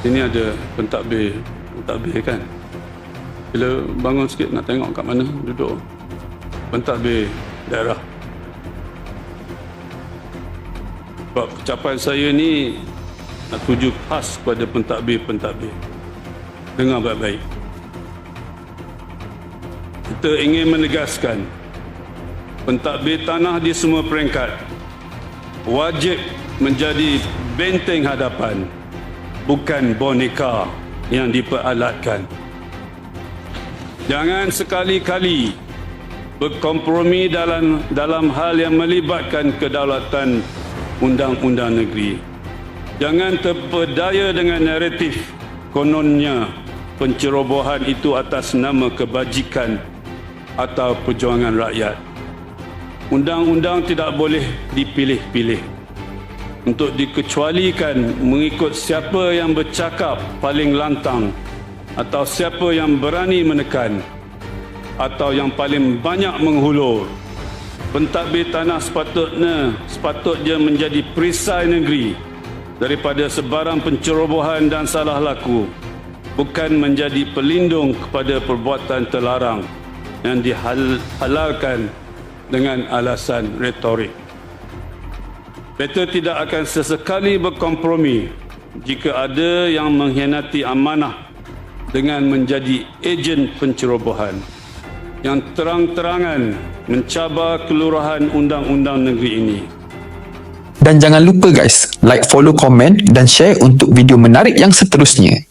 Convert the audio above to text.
Ini ada pentadbir, pentadbir kan. Bila bangun sikit nak tengok kat mana duduk. Pentadbir daerah. Sebab ucapan saya ni nak tuju khas pada pentadbir-pentadbir. Dengar baik-baik. Kita ingin menegaskan pentadbir tanah di semua peringkat wajib menjadi benteng hadapan bukan boneka yang diperalatkan. Jangan sekali-kali berkompromi dalam dalam hal yang melibatkan kedaulatan undang-undang negeri. Jangan terpedaya dengan naratif kononnya pencerobohan itu atas nama kebajikan atau perjuangan rakyat. Undang-undang tidak boleh dipilih-pilih untuk dikecualikan mengikut siapa yang bercakap paling lantang atau siapa yang berani menekan atau yang paling banyak menghulur. Pentadbir tanah sepatutnya sepatutnya menjadi perisai negeri daripada sebarang pencerobohan dan salah laku bukan menjadi pelindung kepada perbuatan terlarang yang dihalalkan dengan alasan retorik. Beta tidak akan sesekali berkompromi jika ada yang mengkhianati amanah dengan menjadi ejen pencerobohan yang terang-terangan mencabar kelurahan undang-undang negeri ini. Dan jangan lupa guys, like, follow, komen dan share untuk video menarik yang seterusnya.